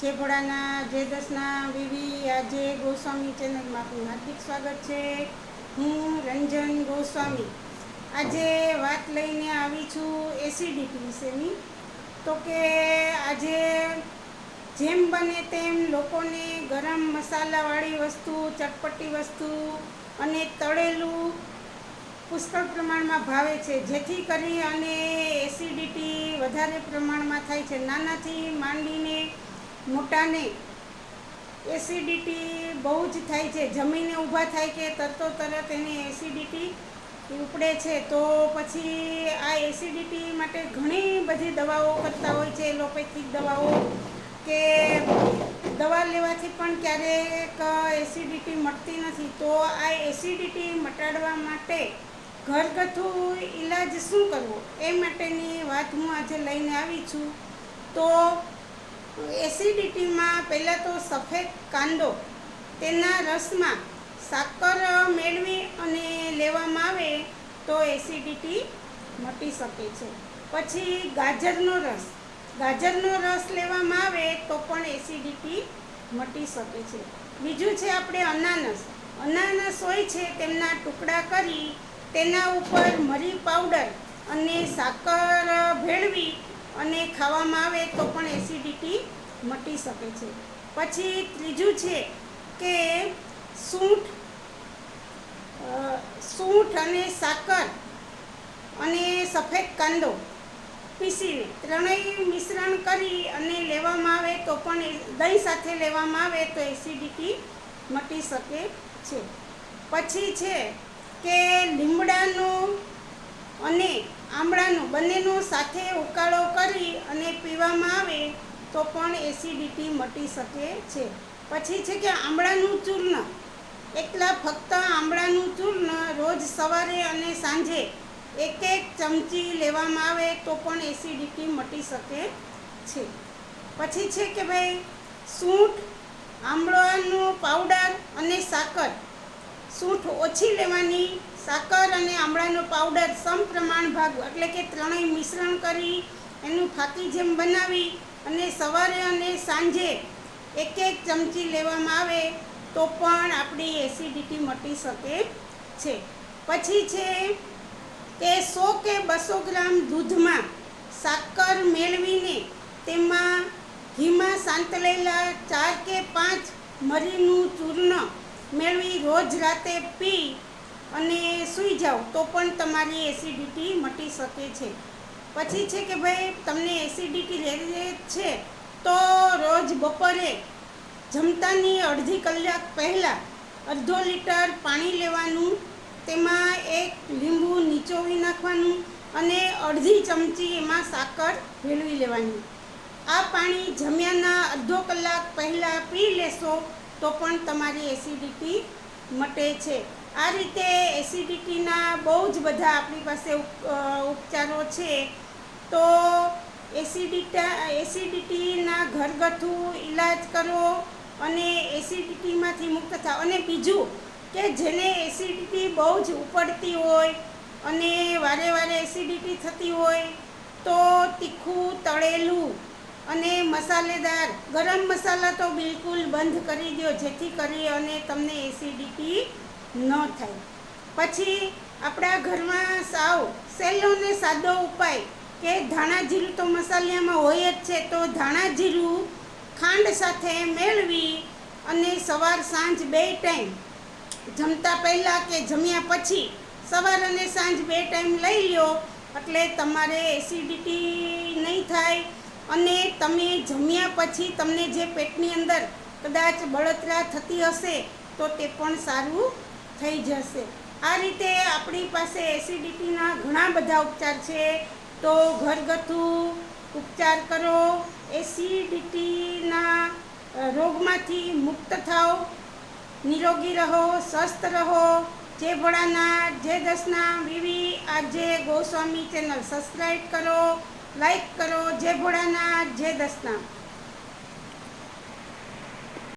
જય ભોળાના જય દસના વિવી આજે ગોસ્વામી ચેનલમાં આપનું હાર્દિક સ્વાગત છે. હું રંજન ગોસ્વામી. આજે વાત લઈને આવી છું એસિડિટી વિશેની. તો કે આજે જેમ બને તેમ લોકોને ગરમ મસાલાવાળી વસ્તુ, ચટપટી વસ્તુ અને તળેલું પુષ્કળ પ્રમાણમાં ભાવે છે. જેથી કરી અને એસિડિટી વધારે પ્રમાણમાં થાય છે. નાનાથી માંડીને મોટાને એસિડિટી બહુ જ થાય છે. જમીને ઊભા થાય કે તરતો તરત એને એસિડિટી ઉપડે છે. તો પછી આ એસિડિટી માટે ઘણી બધી દવાઓ કરતા હોય છે, એલોપેથિક દવાઓ, કે દવા લેવાથી પણ ક્યારેક એસિડિટી મટતી નથી. તો આ એસિડિટી મટાડવા માટે ઘરગથ્થુ ઈલાજ શું કરવો? એ માટેની વાત હું આજે લઈને આવી છું. તો એસિડિટીમાં પહેલાં તો સફેદ કાંદો, તેના રસમાં સાકર મેળવી અને લેવામાં આવે તો એસિડિટી મટી શકે છે. પછી ગાજરનો રસ ગાજરનો રસ લેવામાં આવે તો પણ એસિડિટી મટી શકે છે. બીજું છે આપણે અનાનસ અનાનસ હોય છે તેમના ટુકડા કરી તેના ઉપર મરી પાવડર અને સાકર ભેળવી અને ખાવામાં આવે તો પણ એસિડિટી મટી શકે છે. પછી ત્રીજું છે કે સૂંઠ સૂંઠ અને સાકર અને સફેદ કાંદો પીસીને ત્રણેય મિશ્રણ કરી અને લેવામાં આવે તો પણ દહીં સાથે લેવામાં આવે તો એસિડિટી મટી શકે છે. પછી છે કે લીમડાનો અને આમળાનો બંનેનો સાથે ઉકાળો કરી અને પીવામાં આવે તો પણ એસિડિટી મટી શકે છે. પછી છે કે આમળાનું ચૂર્ણ. એકલા ફક્ત આમળાનું ચૂર્ણ રોજ સવારે અને સાંજે એક એક ચમચી લેવામાં આવે તો પણ એસિડિટી મટી શકે છે. પછી છે કે ભાઈ સૂંઠ, આમળાનું પાવડર અને સાકર. સૂંઠ ઓછી લેવાની, સાકર અને આમળાનો પાવડર સમપ્રમાણ ભાગ એટલે કે ત્રણેય મિશ્રણ કરી, એનું ફાકી જેમ બનાવી અને સવારે અને સાંજે એક એક ચમચી લેવામાં આવે તો પણ આપણી એસિડિટી મટી શકે છે. પછી છે કે સો કે બસો ગ્રામ દૂધમાં સાકર મેળવીને તેમાં ઘીમાં સાંતળેલા ચાર કે પાંચ મરીનું ચૂર્ણ મેળવી રોજ રાતે પી અને સૂઈ જાઓ તો પણ તમારી એસિડિટી મટી શકે છે. પછી છે કે ભાઈ તમને એસિડિટી રહે છે, તો રોજ બપોરે જમતાની અડધી કલાક પહેલાં અડધો લીટર પાણી લેવાનું, તેમાં એક લીંબુ નીચોવી નાખવાનું અને અડધી ચમચી એમાં સાકર ભેળવી લેવાની. આ પાણી જમ્યાના અડધો કલાક પહેલાં પી લેશો, તો પણ તમારી એસિડિટી મટે છે. આ રીતે એસિડિટીના બહુ જ બધા આપણી પાસે ઉપ- ઉપચારો છે. તો એસિડિટા એસિડિટીના ઘરગથ્થુ ઈલાજ કરો અને એસિડિટીમાંથી મુક્ત થાવ અને બીજું કે જેને એસિડિટી બહુ જ ઉપડતી હોય અને વારે વારે એસિડિટી થતી હોય તો તીખું, તળેલું અને મસાલેદાર, ગરમ મસાલા તો બિલકુલ બંધ કરી દો, જેથી કરી અને તમને એસિડિટી ન થાય. પછી આપણા ઘરમાં સાવ સહેલો ને સાદો ઉપાય કે ધાણા જીરું તો મસાલિયામાં હોય જ છે, તો ધાણા જીરું ખાંડ સાથે મેળવી અને સવાર સાંજ બે ટાઈમ જમતા પહેલાં કે જમ્યા પછી સવાર અને સાંજ બે ટાઈમ લઈ લ્યો, એટલે તમારે એસિડિટી નહીં થાય અને તમે જમ્યા પછી તમને જે પેટની અંદર કદાચ બળતરા થતી હશે, તો તે પણ સારું થઈ જશે. આ રીતે આપણી પાસે એસિડિટીના ઘણા બધા ઉપચાર છે. તો ઘરગથ્થું ઉપચાર કરો. એસિડિટીના રોગમાંથી મુક્ત થાઓ. નિરોગી રહો, સ્વસ્થ રહો. જે ભોળાના, જે દસના વિવી આજે ગોસ્વામી ચેનલ સબસ્ક્રાઈબ કરો, લાઈક કરો. જે ભોળાના, જે દસના.